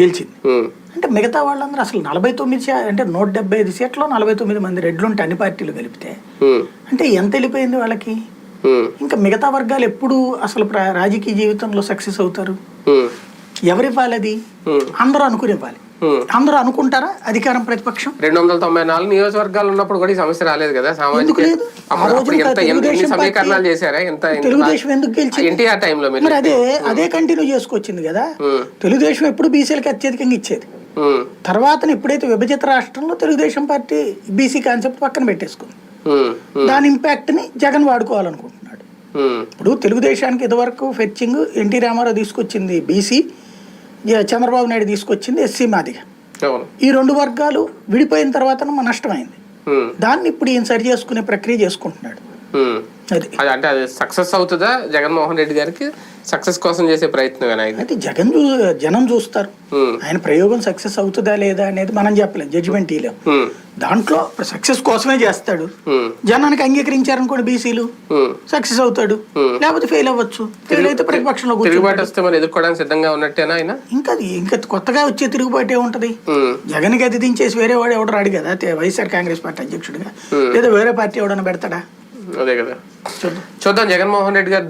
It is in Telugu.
గెలిచింది. అంటే మిగతా వాళ్ళందరూ అసలు నలభై తొమ్మిది అంటే నూట డెబ్బై ఐదు సీట్లో నలభై తొమ్మిది మంది రెడ్లు ఉంటే అన్ని పార్టీలు కలిపితే అంటే ఎంత వెళ్ళిపోయింది వాళ్ళకి? ఇంకా మిగతా వర్గాలు ఎప్పుడు అసలు రాజకీయ జీవితంలో సక్సెస్ అవుతారు? ఎవరివ్వాలి అది? అందరూ అనుకునివ్వాలి. అందరూ అనుకుంటారా అధికారం ప్రతిపక్షం? రెండు వందల తొంభై నాలుగు నియోజకవర్గాలు ఉన్నప్పుడు కూడా ఈ సమస్య రాలేదు కదా సామాజిక సమీకరణాలు చేశారా? ఎంత తెలుగుదేశం ఎందుకు ఎన్టీఆర్ టైంలో మీరు అదే అదే కంటిన్యూ చేసుకొచ్చింది కదా. ఉమ్, తెలుగుదేశం ఎప్పుడు బీసీలకి అత్యధికంగా ఇచ్చేది. తర్వాత ఎప్పుడైతే విభజిత రాష్ట్రంలో తెలుగుదేశం పార్టీ బీసీ కాన్సెప్ట్ పక్కన పెట్టేసుకుంది. దాని ఇంపాక్ట్ని జగన్ వాడుకోవాలనుకుంటున్నాడు. ఇప్పుడు తెలుగుదేశానికి ఇదివరకు ఫెచ్చింగ్ ఎన్టీ రామారావు తీసుకొచ్చింది బీసీ. చంద్రబాబు నాయుడు తీసుకొచ్చింది ఎస్సీ మాదిగా. ఈ రెండు వర్గాలు విడిపోయిన తర్వాత మన నష్టమైంది. దాన్ని ఇప్పుడు ఈయన సరి చేసుకునే ప్రక్రియ చేసుకుంటున్నాడు. అది. అంటే అది సక్సెస్ అవుతుందా జగన్మోహన్ రెడ్డి గారికి సక్సెస్ కోసం చేసే ప్రయత్నం అయితే జగన్ జనం చూస్తారు. ఆయన ప్రయోగం సక్సెస్ అవుతుందా లేదా అనేది మనం చెప్పలేం జడ్జిమెంట్ ఇలేం దాంట్లో సక్సెస్ కోసమే చేస్తాడు. జనానికి అంగీకరించారనుకోండి బీసీలు. సక్సెస్ అవుతాడు. లేకపోతే ఫెయిల్ అవ్వచ్చు. ఫెయిల్ అయితే ప్రతిపక్షంలో తిరుగుబాటు వస్తే మరి ఎదుర్కోవడానికి సిద్ధంగా ఉన్నట్టేనా ఆయన? ఇంకా అది ఇంకా కొత్తగా వచ్చే తిరుగుబాటు ఏముంటది జగన్ గది దించేసి వేరే వాడు ఎవడు రాడు కదా వైఎస్ఆర్ కాంగ్రెస్ పార్టీ అధ్యక్షుడిగా. లేదా వేరే పార్టీ ఎవడన్నా పెడతాడా? అదే కదా. చూద్దాం చూద్దాం జగన్మోహన్ రెడ్డి గారు